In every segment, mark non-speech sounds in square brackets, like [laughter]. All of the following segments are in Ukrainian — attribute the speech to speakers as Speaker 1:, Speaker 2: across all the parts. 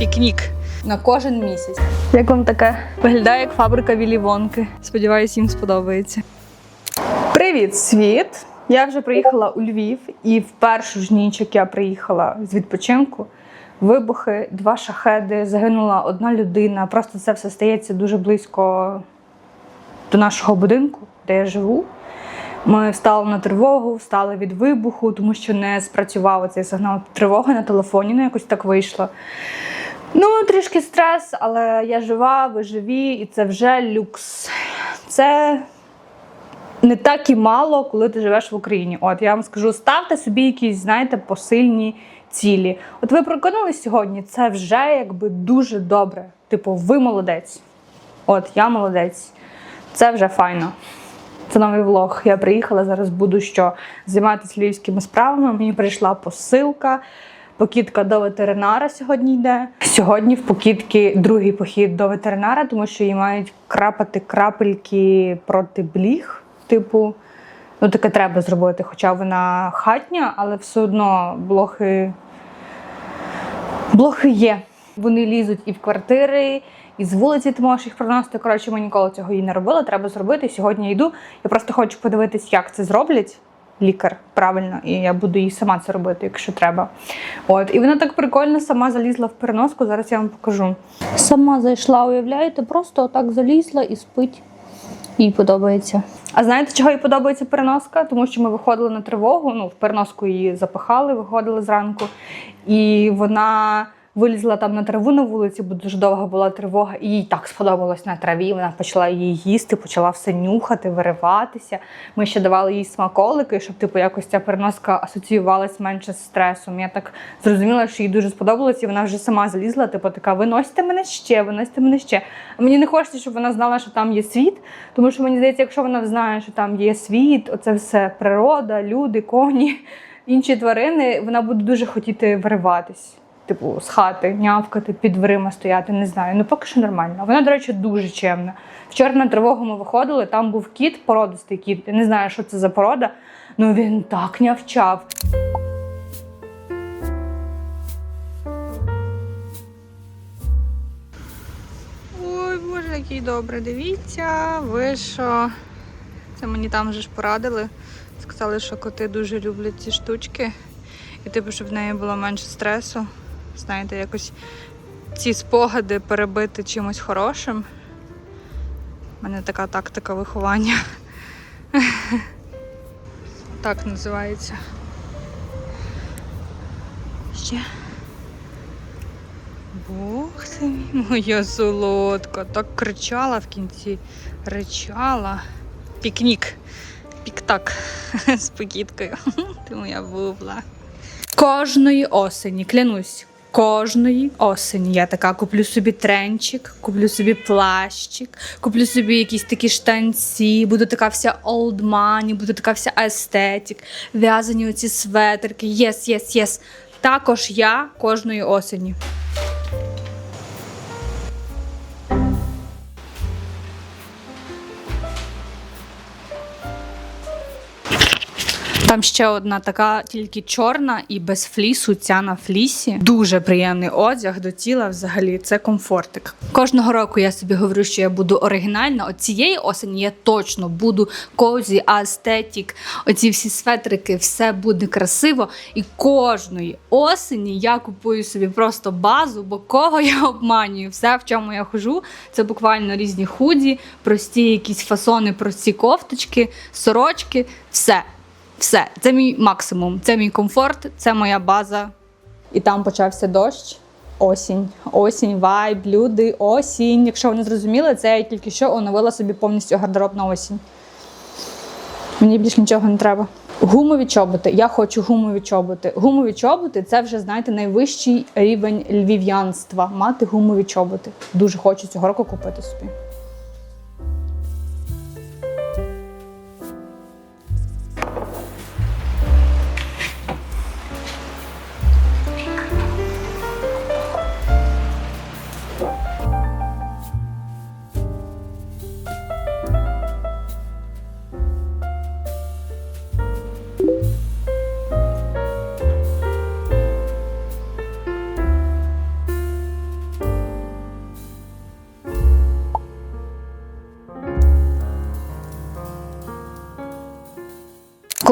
Speaker 1: Пікнік.
Speaker 2: на кожен місяць.
Speaker 1: Як вам таке? Виглядає як фабрика Вілі Вонки. Сподіваюсь, їм сподобається. Привіт, світ! Я вже приїхала у Львів, і в першу ж ніч, як я приїхала з відпочинку, вибухи, два шахеди, загинула одна людина. Просто це все стається дуже близько до нашого будинку, де я живу. Ми встали на тривогу, встали від вибуху, тому що не спрацював цей сигнал тривоги на телефоні, ну якось так вийшло. Ну, трішки стрес, але я жива, ви живі, і це вже люкс. Це не так і мало, коли ти живеш в Україні. От я вам скажу, ставте собі якісь, знаєте, посильні цілі. От ви прокинулись сьогодні, це вже якби дуже добре. Типу, ви молодець. От, я молодець. Це вже файно. Це новий влог. Я приїхала, зараз буду що займатися львівськими справами. Мені прийшла посилка. Покітка до ветеринара сьогодні йде. Сьогодні в покітки другий похід до ветеринара, тому що їй мають крапати крапельки проти бліг. Типу, ну таке треба зробити. Хоча вона хатня, але все одно блохи, блохи є. Вони лізуть і в квартири, і з вулиці ти можеш їх приносити. Коротше, ми ніколи цього їй не робили. Треба зробити. Сьогодні йду. Я просто хочу подивитись, як це зроблять. Лікар правильно, і я буду їй сама це робити, якщо треба. От, і вона так прикольно сама залізла в переноску. Зараз я вам покажу. Сама зайшла, уявляєте, просто отак залізла і спить. Їй подобається. А знаєте, чого їй подобається переноска? Тому що ми виходили на тривогу. Ну, в переноску її запихали, виходили зранку, і вона. Вилізла там на траву на вулиці, бо дуже довга була тривога, і їй так сподобалось на траві. Вона почала її їсти, почала все нюхати, вириватися. Ми ще давали їй смаколики, щоб типу якось ця переноска асоціювалась менше з стресом. Я так зрозуміла, що їй дуже сподобалось, і вона вже сама залізла. Типу, така виносьте мене ще, виносьте мене ще. А мені не хочеться, щоб вона знала, що там є світ, тому що мені здається, якщо вона знає, що там є світ, оце все природа, люди, коні, [laughs] інші тварини, вона буде дуже хотіти вириватись типу, з хати, нявкати, під дверима стояти, не знаю. Ну поки що нормально. Вона, до речі, дуже чемна. Вчора на тривогу ми виходили, там був кіт, породистий кіт. Я не знаю, що це за порода, але він так нявчав. Ой, боже, який добре. Дивіться, ви що. Це мені там вже ж порадили. Сказали, що коти дуже люблять ці штучки. І типу, щоб в неї було менше стресу. Знаєте, якось ці спогади перебити чимось хорошим. У мене така тактика виховання. [laughs] Так називається. Ще. Бог ти мій, моя солодка. Так кричала в кінці. Ричала. Пікнік. Піктак [laughs] з покіткою. [laughs] Ти моя бубла. Кожної осені, клянусь, кожної осені я така куплю собі тренчик, куплю собі плащик, куплю собі якісь такі штанці, буду така вся money, буду така вся естетик, в'язані оці светерки. Єс, єс, єс. Також я кожної осені. Там ще одна така, тільки чорна і без флісу. Ця на флісі. Дуже приємний одяг до тіла. Взагалі, це комфортик. Кожного року я собі говорю, що я буду оригінальна. От цієї осені я точно буду козі, астетік. Оці всі светрики, все буде красиво. І кожної осені я купую собі просто базу, бо кого я обманюю. Все, в чому я хожу, це буквально різні худі, прості якісь фасони, прості кофточки, сорочки. Все. Все, це мій максимум, це мій комфорт, це моя база. І там почався дощ. Осінь, осінь, вайб, люди, осінь. Якщо ви не зрозуміли, це я тільки що оновила собі повністю гардероб на осінь. Мені більше нічого не треба. Гумові чоботи. Я хочу гумові чоботи. Гумові чоботи це вже, знаєте, найвищий рівень львів'янства. Мати гумові чоботи. Дуже хочу цього року купити собі.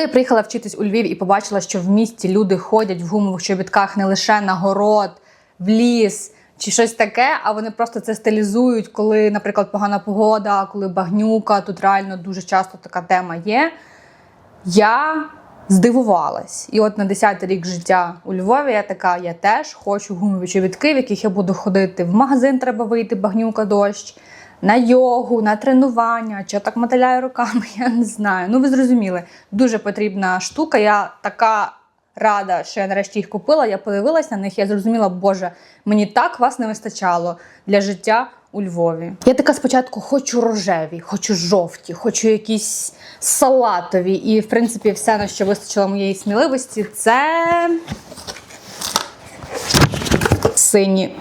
Speaker 1: Коли я приїхала вчитись у Львів і побачила, що в місті люди ходять в гумових чобітках не лише на город, в ліс чи щось таке, а вони просто це стилізують, коли, наприклад, погана погода, коли багнюка, тут реально дуже часто така тема є. Я здивувалась. І от на 10-й рік життя у Львові я така, я теж хочу гумові чобітки, в яких я буду ходити. В магазин треба вийти, багнюка дощ, на йогу, на тренування, чи я так мотиляю руками, [laughs] я не знаю. Ну, ви зрозуміли, дуже потрібна штука. Я така рада, що я нарешті їх купила. Я подивилась на них, я зрозуміла, боже, мені так вас не вистачало для життя у Львові. Я така спочатку хочу рожеві, хочу жовті, хочу якісь салатові. І, в принципі, все, на що вистачило моєї сміливості, це сині.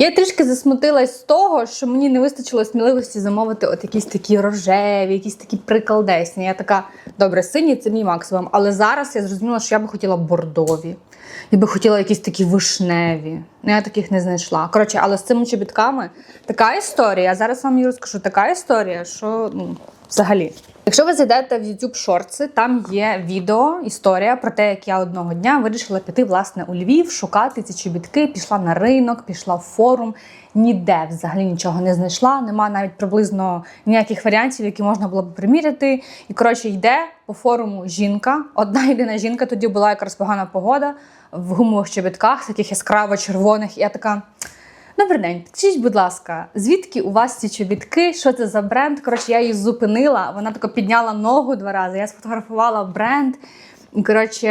Speaker 1: Я трішки засмутилась з того, що мені не вистачило сміливості замовити от якісь такі рожеві, якісь такі приколдесні. Я така, добре, сині це мій максимум. Але зараз я зрозуміла, що я би хотіла бордові. Я би хотіла якісь такі вишневі. Ну, я таких не знайшла. Коротше, але з цими чобітками така історія. Я зараз вам її розкажу. Така історія, що ну, взагалі. Якщо ви зайдете в YouTube шорти, там є відео, історія про те, як я одного дня вирішила піти власне у Львів, шукати ці чобітки. Пішла на ринок, пішла в форум. Ніде взагалі нічого не знайшла. Нема навіть приблизно ніяких варіантів, які можна було б приміряти. І коротше йде по форуму жінка. Одна єдина жінка тоді була якраз погана погода в гумових чобітках, таких яскраво червоних. І я така. Добрий день, скажіть, будь ласка, звідки у вас ці чобітки? Що це за бренд? Коротше, я її зупинила. Вона тако підняла ногу два рази. Я сфотографувала бренд. Коротше,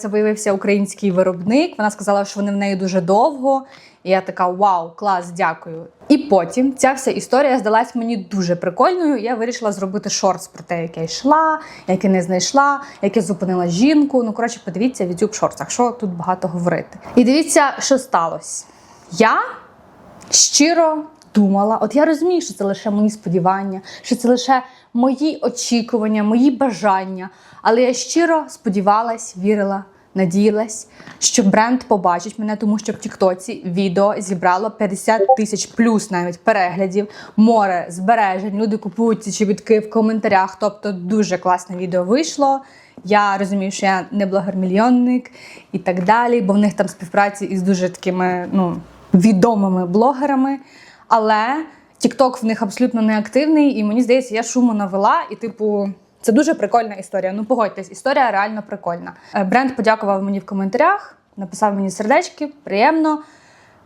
Speaker 1: це виявився український виробник. Вона сказала, що вони в неї дуже довго. І я така: вау, клас, дякую. І потім ця вся історія здалась мені дуже прикольною. Я вирішила зробити шортс про те, як я йшла, як я не знайшла, як я зупинила жінку. Ну, коротше, подивіться в YouTube шортсах, що тут багато говорити. І дивіться, що сталося. Я щиро думала, от я розумію, що це лише мої сподівання, що це лише мої очікування, мої бажання. Але я щиро сподівалась, вірила, надіялась, що бренд побачить мене, тому що в Тіктоці відео зібрало 50 тисяч плюс навіть переглядів, море збережень. Люди купують ці чобітки в коментарях. Тобто дуже класне відео вийшло. Я розумію, що я не блогер-мільйонник і так далі, бо в них там співпраці із дуже такими ну, відомими блогерами. Але TikTok в них абсолютно не активний, і мені здається, я шуму навела, і, типу, це дуже прикольна історія. Ну, погодьтесь, історія реально прикольна. Е, Бренд подякував мені в коментарях, написав мені сердечки, приємно.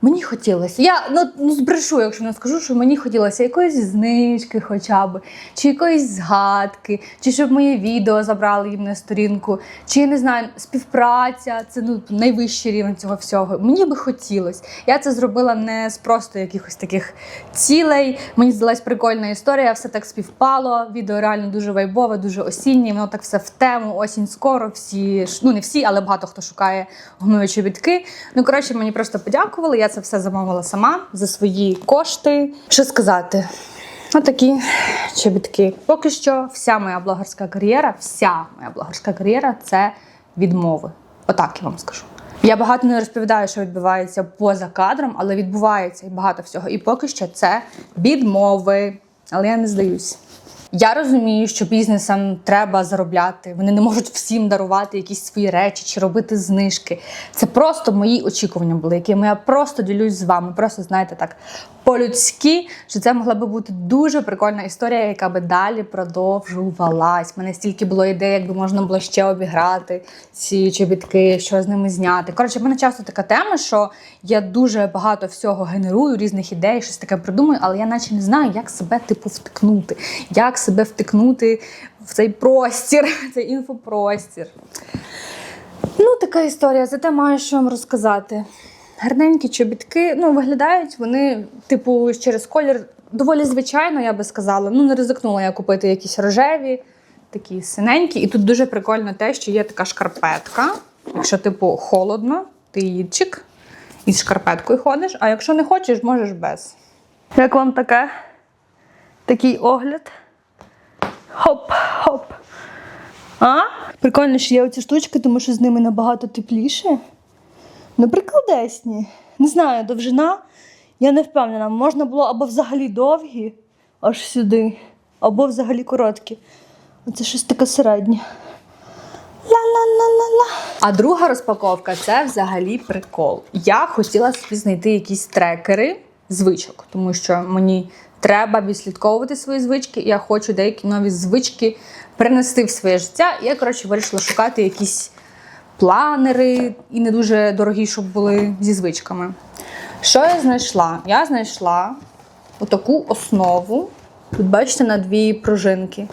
Speaker 1: Мені хотілося. Я ну, ну збрешу, якщо не скажу, що мені хотілося якоїсь знижки, хоча б, чи якоїсь згадки, чи щоб моє відео забрали їм на сторінку, чи я не знаю, співпраця це ну найвищий рівень цього всього. Мені би хотілося. Я це зробила не з просто якихось таких цілей. Мені здалась прикольна історія, все так співпало. Відео реально дуже вайбове, дуже осіннє. Воно так все в тему. Осінь скоро. Всі ну не всі, але багато хто шукає гумові чобітки. Ну коротше, мені просто подякували. Я це все замовила сама за свої кошти. Що сказати? Отакі чобітки. Поки що, вся моя блогерська кар'єра, вся моя блогерська кар'єра це відмови. Отак я вам скажу. Я багато не розповідаю, що відбувається поза кадром, але відбувається і багато всього. І поки що це відмови. Але я не здаюсь. Я розумію, що бізнесам треба заробляти. Вони не можуть всім дарувати якісь свої речі чи робити знижки. Це просто мої очікування були, якими я просто ділюсь з вами. Просто знаєте так по-людськи, що це могла би бути дуже прикольна історія, яка би далі продовжувалась. У мене стільки було ідей, якби можна було ще обіграти ці чобітки, що з ними зняти. Коротше, в мене часто така тема, що я дуже багато всього генерую, різних ідей, щось таке придумую, але я наче не знаю, як себе типу втикнути, як себе втикнути в цей простір, [laughs] цей інфопростір. Ну, така історія, зате маю що вам розказати. Гарненькі чобітки, ну, виглядають вони, типу, через колір доволі звичайно, я би сказала. Ну, не ризикнула я купити якісь рожеві, такі синенькі. І тут дуже прикольно те, що є така шкарпетка. Якщо, типу, холодно, ти її чик із шкарпеткою ходиш, а якщо не хочеш, можеш без. Як вам таке? Такий огляд? Хоп-хоп. А? Прикольно, що є оці штучки, тому що з ними набагато тепліше. Ну, прикладесні. Не знаю, довжина. Я не впевнена. Можна було або взагалі довгі, аж сюди, або взагалі короткі. Оце щось таке середнє. Ла-ла-ла-ла-ла. А друга розпаковка це взагалі прикол. Я хотіла собі знайти якісь трекери звичок, тому що мені треба відслідковувати свої звички. Я хочу деякі нові звички принести в своє життя. І я, коротше, вирішила шукати якісь планери і не дуже дорогі, щоб були зі звичками. Що я знайшла? Я знайшла отаку основу. Тут бачите на дві пружинки.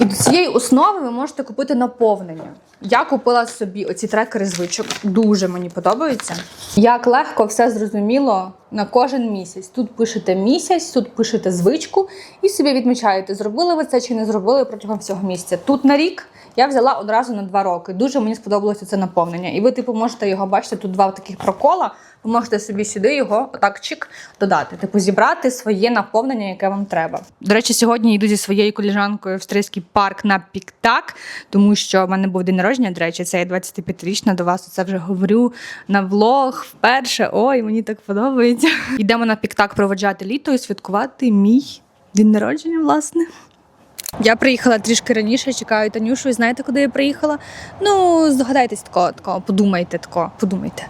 Speaker 1: І до цієї основи ви можете купити наповнення. Я купила собі оці трекери звичок. Дуже мені подобаються. Як легко все зрозуміло на кожен місяць. Тут пишете місяць, тут пишете звичку і собі відмічаєте, зробили ви це чи не зробили протягом всього місяця. Тут на рік я взяла одразу на два роки. Дуже мені сподобалося це наповнення. І ви, типу, можете його бачите, тут два таких прокола. Ви можете собі сюди його отак чик додати. Типу, зібрати своє наповнення, яке вам треба. До речі, сьогодні йду зі своєю коліжанкою в австрійський парк на піктак, тому що в мене був день народження. До речі, це я 25-річна до вас. Це вже говорю на влог вперше. Ой, мені так подобається. Йдемо на піктак проводжати літо і святкувати мій день народження, власне. Я приїхала трішки раніше, чекаю Танюшу. І знаєте, куди я приїхала? Ну, здогадайтесь такого, такого, подумайте тако, подумайте.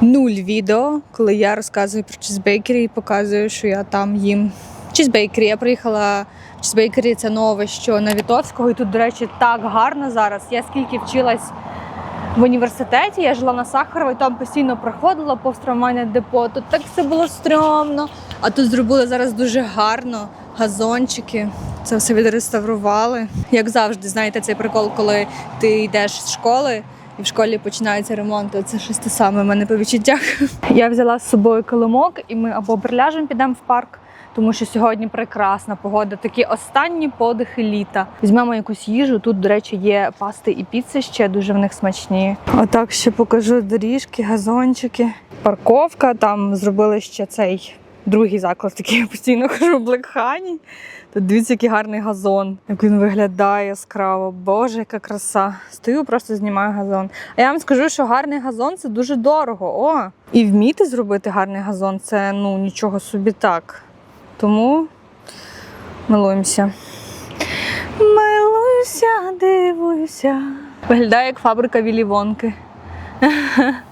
Speaker 1: Нуль відео, коли я розказую про чізбейкері і показую, що я там їм чізбейкері. Я приїхала в чізбейкері, це нове, що на Вітовського, і тут, до речі, так гарно зараз. Я скільки вчилась в університеті, я жила на Сахаровій, там постійно проходила повз депо. Тут так все було стрьомно. А тут зробили зараз дуже гарно. Газончики, це все відреставрували. Як завжди, знаєте, цей прикол, коли ти йдеш з школи і в школі починається ремонт. Це щось те саме в мене по відчуттях. [laughs] Я взяла з собою килимок, і ми або приляжемо, підемо в парк. Тому що сьогодні прекрасна погода, такі останні подихи літа. Візьмемо якусь їжу. Тут, до речі, є пасти і піци ще дуже в них смачні. Отак ще покажу доріжки, газончики, парковка. Там зробили ще цей другий заклад, який я постійно кажу, Блекхані. Тут дивіться, який гарний газон, як він виглядає яскраво. Боже, яка краса. Стою, просто знімаю газон. А я вам скажу, що гарний газон це дуже дорого. О! І вміти зробити гарний газон це ну нічого собі так. Тому милуємося. Милуюся, дивуюся. Виглядає як фабрика Вілі [laughs]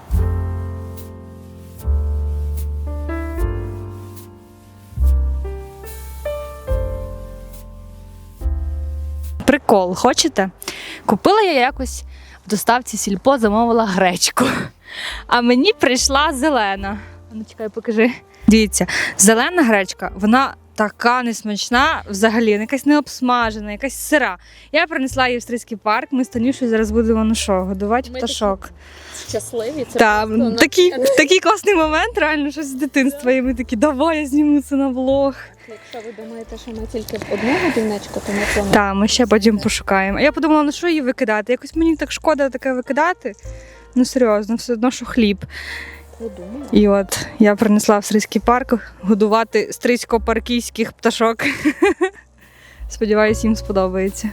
Speaker 1: Прикол, хочете? Купила я якось в доставці сільпо, замовила гречку. А мені прийшла зелена. Ну, чекай, покажи. Дивіться, зелена гречка, вона така несмачна, взагалі, якась не обсмажена, якась сира. Я принесла її в австрійський парк. Ми з Танюшею зараз будемо ну що, годувати
Speaker 2: Ми
Speaker 1: пташок.
Speaker 2: щасливі. Це
Speaker 1: Та,
Speaker 2: просто
Speaker 1: такий, [laughs] такий класний момент, реально щось з дитинства. І ми такі, давай я зніму це на влог.
Speaker 2: Якщо ви думаєте, що ми тільки в одну годиночку, то ми плануємо.
Speaker 1: Так, ми ще потім пошукаємо. А Я подумала, ну що її викидати? Якось мені так шкода таке викидати. Ну серйозно, все одно, що хліб. І от я принесла в Стрийський парк годувати стрийсько-паркійських пташок. [laughs] Сподіваюсь, їм сподобається.